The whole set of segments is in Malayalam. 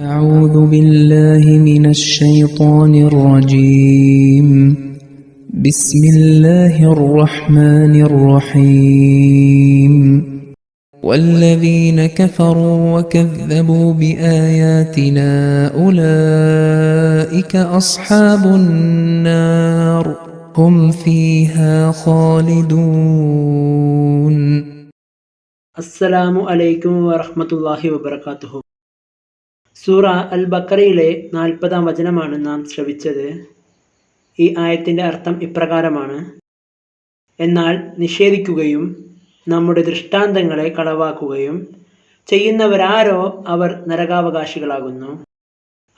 أعوذ بالله من الشيطان الرجيم. بسم الله الرحمن الرحيم. والذين كفروا وكذبوا بآياتنا أولئك أصحاب النار. هم فيها خالدون. السلام عليكم ورحمة الله وبركاته. സൂറ അൽ ബക്കറയിലെ നാൽപ്പതാം വചനമാണ് നാം ശ്രവിച്ചത്. ഈ ആയത്തിന്റെ അർത്ഥം ഇപ്രകാരമാണ്. എന്നാൽ നിഷേധിക്കുകയും നമ്മുടെ ദൃഷ്ടാന്തങ്ങളെ കളവാക്കുകയും ചെയ്യുന്നവരാരോ അവർ നരകാവകാശികളാകുന്നു.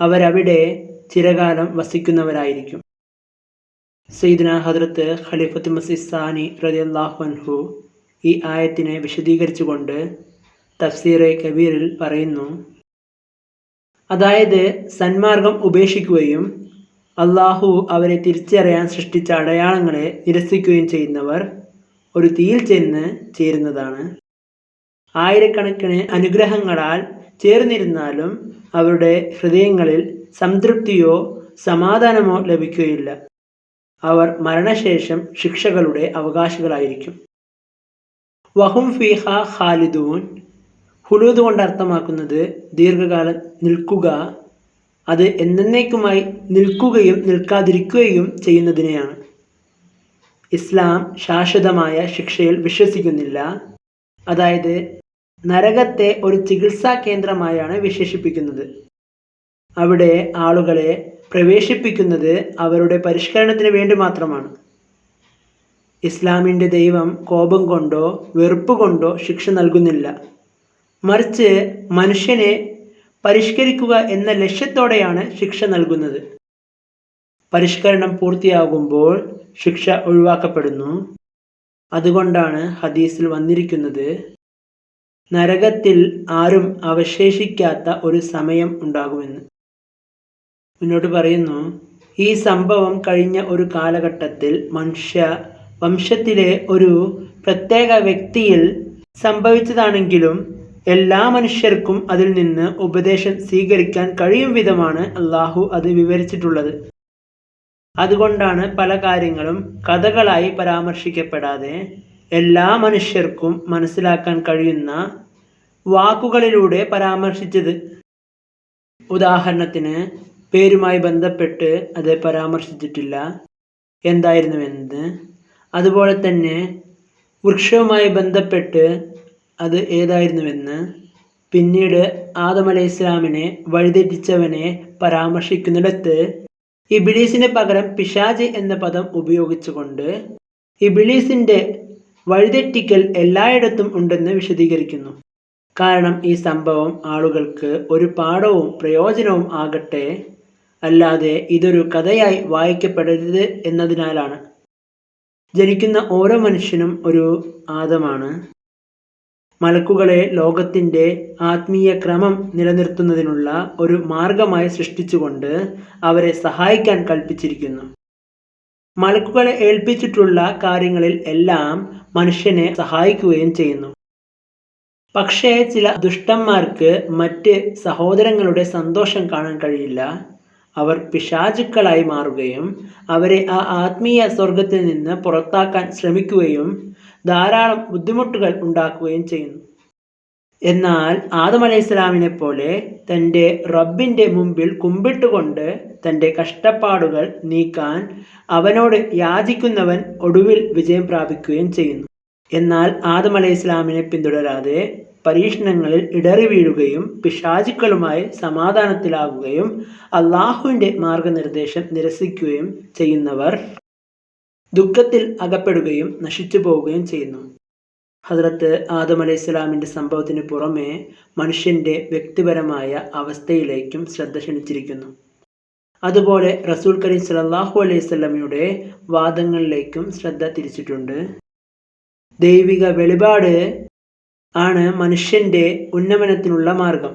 അവരവിടെ ചിരകാലം വസിക്കുന്നവരായിരിക്കും. സയ്യിദ്ന ഹദ്രത്ത് ഖലീഫത്ത് മസിസാനി റളിയല്ലാഹു അൻഹു ഈ ആയത്തിനെ വിശദീകരിച്ചുകൊണ്ട് തഫ്സീറെ കബീറിൽ പറയുന്നു അതായത് സന്മാർഗം ഉപേക്ഷിക്കുകയും അള്ളാഹു അവരെ തിരിച്ചറിയാൻ സൃഷ്ടിച്ച അടയാളങ്ങളെ നിരസിക്കുകയും ചെയ്യുന്നവർ ഒരു തീയിൽ ചെന്ന് ചേരുന്നതാണ്. ആയിരക്കണക്കിന് അനുഗ്രഹങ്ങളാൽ ചേർന്നിരുന്നാലും അവരുടെ ഹൃദയങ്ങളിൽ സംതൃപ്തിയോ സമാധാനമോ ലഭിക്കുകയില്ല. അവർ മരണശേഷം ശിക്ഷകളുടെ അവകാശികളായിരിക്കും. വഹും ഫിഹ ഖാലിദൂൻ ഹുലൂദ് കൊണ്ട് അർത്ഥമാക്കുന്നത് ദീർഘകാലം നിൽക്കുക അത് എന്നേക്കുമായി നിൽക്കുകയും നിൽക്കാതിരിക്കുകയും ചെയ്യുന്നതിനെയാണ്. ഇസ്ലാം ശാശ്വതമായ ശിക്ഷയിൽ വിശ്വസിക്കുന്നില്ല. അതായത് നരകത്തെ ഒരു ചികിത്സാ കേന്ദ്രമായാണ് വിശേഷിപ്പിക്കുന്നത്. അവിടെ ആളുകളെ പ്രവേശിപ്പിക്കുന്നത് അവരുടെ പരിഷ്കരണത്തിന് വേണ്ടി മാത്രമാണ്. ഇസ്ലാമിന്റെ ദൈവം കോപം കൊണ്ടോ വെറുപ്പ് കൊണ്ടോ ശിക്ഷ നൽകുന്നില്ല. മറിച്ച് മനുഷ്യനെ പരിഷ്കരിക്കുക എന്ന ലക്ഷ്യത്തോടെയാണ് ശിക്ഷ നൽകുന്നത്. പരിഷ്കരണം പൂർത്തിയാകുമ്പോൾ ശിക്ഷ ഒഴിവാക്കപ്പെടുന്നു. അതുകൊണ്ടാണ് ഹദീസിൽ വന്നിരിക്കുന്നത് നരകത്തിൽ ആരും അവശേഷിക്കാത്ത ഒരു സമയം ഉണ്ടാകുമെന്ന്. മുന്നോട്ട് പറയുന്നു ഈ സംഭവം കഴിഞ്ഞ ഒരു കാലഘട്ടത്തിൽ മനുഷ്യ വംശത്തിലെ ഒരു പ്രത്യേക വ്യക്തിയിൽ സംഭവിച്ചതാണെങ്കിലും എല്ലാ മനുഷ്യർക്കും അതിൽ നിന്ന് ഉപദേശം സ്വീകരിക്കാൻ കഴിയും വിധമാണ് അള്ളാഹു അത് വിവരിച്ചിട്ടുള്ളത്. അതുകൊണ്ടാണ് പല കാര്യങ്ങളും കഥകളായി പരാമർശിക്കപ്പെടാതെ എല്ലാ മനുഷ്യർക്കും മനസ്സിലാക്കാൻ കഴിയുന്ന വാക്കുകളിലൂടെ പരാമർശിച്ചത്. ഉദാഹരണത്തിന് പേരുമായി ബന്ധപ്പെട്ട് അത് പരാമർശിച്ചിട്ടില്ല. എന്തായിരുന്നുവെന്ന് അതുപോലെ തന്നെ വൃക്ഷവുമായി ബന്ധപ്പെട്ട് അത് ഏതായിരുന്നുവെന്ന്? പിന്നീട് ആദം അലൈഹി വഴിതെറ്റിച്ചവനെ പരാമർശിക്കുന്നിടത്ത് ഇബിലീസിന് പകരം പിശാജ് എന്ന പദം ഉപയോഗിച്ചുകൊണ്ട് ഇബിലീസിന്റെ വഴിതെറ്റിക്കൽ എല്ലായിടത്തും ഉണ്ടെന്ന് വിശദീകരിക്കുന്നു. കാരണം ഈ സംഭവം ആളുകൾക്ക് ഒരു പാഠവും പ്രയോജനവും ആകട്ടെ അല്ലാതെ ഇതൊരു കഥയായി വായിക്കപ്പെടരുത് എന്നതിനാലാണ്. ജനിക്കുന്ന ഓരോ മനുഷ്യനും ഒരു ആദമാണ്. മലക്കുകളെ ലോകത്തിന്റെ ആത്മീയ ക്രമം നിലനിർത്തുന്നതിനുള്ള ഒരു മാർഗമായി സൃഷ്ടിച്ചുകൊണ്ട് അവരെ സഹായിക്കാൻ കൽപ്പിച്ചിരിക്കുന്നു. മലക്കുകളെ ഏൽപ്പിച്ചിട്ടുള്ള കാര്യങ്ങളിൽ എല്ലാം മനുഷ്യനെ സഹായിക്കുകയും ചെയ്യുന്നു. പക്ഷേ ചില ദുഷ്ടന്മാർക്ക് മറ്റ് സഹോദരങ്ങളുടെ സന്തോഷം കാണാൻ കഴിയില്ല. അവർ പിശാചുക്കളായി മാറുകയും അവരെ ആ ആത്മീയ സ്വർഗത്തിൽ നിന്ന് പുറത്താക്കാൻ ശ്രമിക്കുകയും ധാരാളം ബുദ്ധിമുട്ടുകൾ ഉണ്ടാക്കുകയും ചെയ്യുന്നു. എന്നാൽ ആദം അലൈഹി ഇസ്ലാമിനെ പോലെ തന്റെ റബ്ബിന്റെ മുമ്പിൽ കുമ്പിട്ടുകൊണ്ട് തന്റെ കഷ്ടപ്പാടുകൾ നീക്കാൻ അവനോട് യാചിക്കുന്നവൻ ഒടുവിൽ വിജയം പ്രാപിക്കുകയും ചെയ്യുന്നു. എന്നാൽ ആദം അലൈഹി ഇസ്ലാമിനെ പിന്തുടരാതെ പരീക്ഷണങ്ങളിൽ ഇടറി വീഴുകയും പിശാചുക്കളുമായി സമാധാനത്തിലാകുകയും അള്ളാഹുവിന്റെ മാർഗനിർദ്ദേശം നിരസിക്കുകയും ചെയ്യുന്നവർ ദുഃഖത്തിൽ അകപ്പെടുകയും നശിച്ചു പോവുകയും ചെയ്യുന്നു. ഹസ്രത്ത് ആദം അലൈഹി സ്വലാമിന്റെ സംഭവത്തിന് പുറമേ മനുഷ്യന്റെ വ്യക്തിപരമായ അവസ്ഥയിലേക്കും ശ്രദ്ധ ക്ഷണിച്ചിരിക്കുന്നു. അതുപോലെ റസൂൽ കരീം സലാഹു അലൈഹി സ്വലമിയുടെ വാദങ്ങളിലേക്കും ശ്രദ്ധ തിരിച്ചിട്ടുണ്ട്. ദൈവിക വെളിപാട് ആണ് മനുഷ്യന്റെ ഉന്നമനത്തിനുള്ള മാർഗം.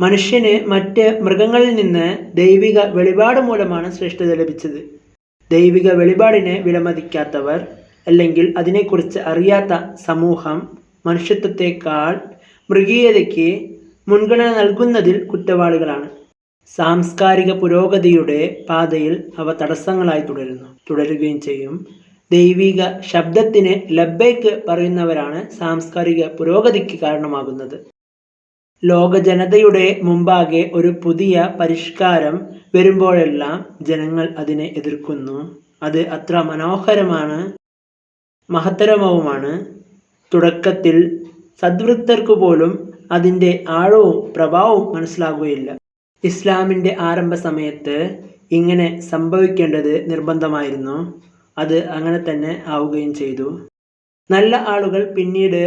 മനുഷ്യന് മറ്റ് മൃഗങ്ങളിൽ നിന്ന് ദൈവിക വെളിപാട് മൂലമാണ് ശ്രേഷ്ഠത ലഭിച്ചത്. ദൈവിക വെളിപാടിനെ വിലമതിക്കാത്തവർ അല്ലെങ്കിൽ അതിനെക്കുറിച്ച് അറിയാത്ത സമൂഹം മനുഷ്യത്വത്തെക്കാൾ മൃഗീയതയ്ക്ക് മുൻഗണന നൽകുന്നതിൽ കുറ്റവാളികളാണ്. സാംസ്കാരിക പുരോഗതിയുടെ പാതയിൽ അവ തടസ്സങ്ങളായി തുടരുന്നു. തുടരുകയും ചെയ്യും. ദൈവിക ശബ്ദത്തിന് ലബ്ബേക്ക് പറയുന്നവരാണ് സാംസ്കാരിക പുരോഗതിക്ക് കാരണമാകുന്നത്. ലോക ജനതയുടെ മുമ്പാകെ ഒരു പുതിയ പരിഷ്കാരം വരുമ്പോഴെല്ലാം ജനങ്ങൾ അതിനെ എതിർക്കുന്നു. അത് അത്ര മനോഹരമാണ് മഹത്തരമവുമാണ് തുടക്കത്തിൽ സദ്വൃത്തർക്ക് പോലും അതിന്റെ ആഴവും പ്രഭാവവും മനസ്സിലാകുകയില്ല. ഇസ്ലാമിന്റെ ആരംഭ സമയത്ത് ഇങ്ങനെ സംഭവിക്കേണ്ടത് നിർബന്ധമായിരുന്നു. അത് അങ്ങനെ തന്നെ ആവുകയും ചെയ്തു. നല്ല ആളുകൾ പിന്നീട്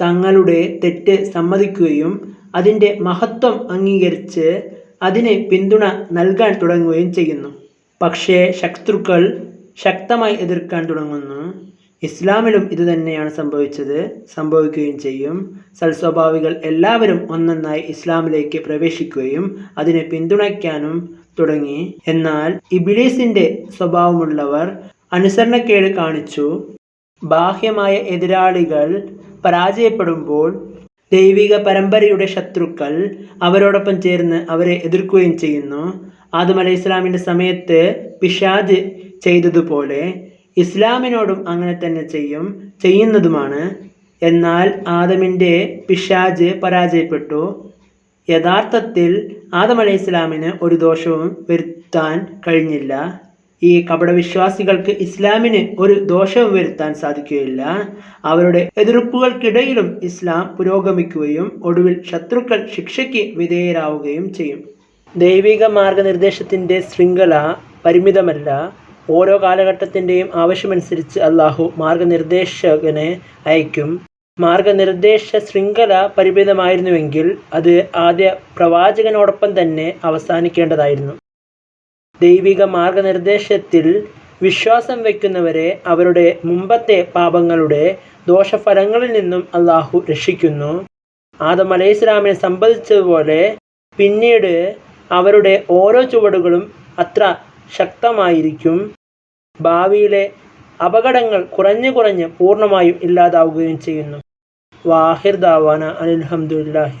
തങ്ങളുടെ തെറ്റ് സമ്മതിക്കുകയും അതിന്റെ മഹത്വം അംഗീകരിച്ച് അതിന് പിന്തുണ നൽകാൻ തുടങ്ങുകയും ചെയ്യുന്നു. പക്ഷേ ശത്രുക്കൾ ശക്തമായി എതിർക്കാൻ തുടങ്ങുന്നു. ഇസ്ലാമിലും ഇതുതന്നെയാണ് സംഭവിച്ചത്. സംഭവിക്കുകയും ചെയ്യും. സൽസ്വഭാവികൾ എല്ലാവരും ഒന്നൊന്നായി ഇസ്ലാമിലേക്ക് പ്രവേശിക്കുകയും അതിനെ പിന്തുണയ്ക്കാനും തുടങ്ങി. എന്നാൽ ഇബിലീസിന്റെ സ്വഭാവമുള്ളവർ അനുസരണക്കേട് കാണിച്ചു. ബാഹ്യമായ എതിരാളികൾ പരാജയപ്പെടുമ്പോൾ ദൈവിക പരമ്പരയുടെ ശത്രുക്കൾ അവരോടൊപ്പം ചേർന്ന് അവരെ എതിർക്കുകയും ചെയ്യുന്നു. ആദം അലൈഹി ഇസ്ലാമിന്റെ സമയത്ത് പിഷാജ് ചെയ്തതുപോലെ ഇസ്ലാമിനോടും അങ്ങനെ തന്നെ ചെയ്യും ചെയ്യുന്നതുമാണ്. എന്നാൽ ആദമിന്റെ പിശാജ് പരാജയപ്പെട്ടു. യഥാർത്ഥത്തിൽ ആദം അലൈഹി ഇസ്ലാമിന് ഒരു ദോഷവും വരുത്താൻ കഴിഞ്ഞില്ല. ഈ കപടവിശ്വാസികൾക്ക് ഇസ്ലാമിന് ഒരു ദോഷവും വരുത്താൻ സാധിക്കുകയില്ല. അവരുടെ എതിർപ്പുകൾക്കിടയിലും ഇസ്ലാം പുരോഗമിക്കുകയും ഒടുവിൽ ശത്രുക്കൾ ശിക്ഷയ്ക്ക് വിധേയരാവുകയും ചെയ്യും. ദൈവിക മാർഗനിർദ്ദേശത്തിന്റെ ശൃംഖല പരിമിതമല്ല. ഓരോ കാലഘട്ടത്തിന്റെയും ആവശ്യമനുസരിച്ച് അള്ളാഹു മാർഗനിർദ്ദേശകനെ അയക്കും. മാർഗനിർദ്ദേശ ശൃംഖല പരിമിതമായിരുന്നുവെങ്കിൽ അത് ആദ്യ പ്രവാചകനോടൊപ്പം തന്നെ അവസാനിക്കേണ്ടതായിരുന്നു. ദൈവിക മാർഗനിർദ്ദേശത്തിൽ വിശ്വാസം വയ്ക്കുന്നവരെ അവരുടെ മുമ്പത്തെ പാപങ്ങളുടെ ദോഷഫലങ്ങളിൽ നിന്നും അള്ളാഹു രക്ഷിക്കുന്നു. ആദം അലൈഹിസ്ലാമിനെ സംബന്ധിച്ചതുപോലെ പിന്നീട് അവരുടെ ഓരോ ചുവടുകളും അത്ര ശക്തമായിരിക്കും. ഭാവിയിലെ അപകടങ്ങൾ കുറഞ്ഞു കുറഞ്ഞ് പൂർണമായും ഇല്ലാതാവുകയും ചെയ്യുന്നു. വാഹിർ ദാവാന അനിൽഹമുല്ലാഹി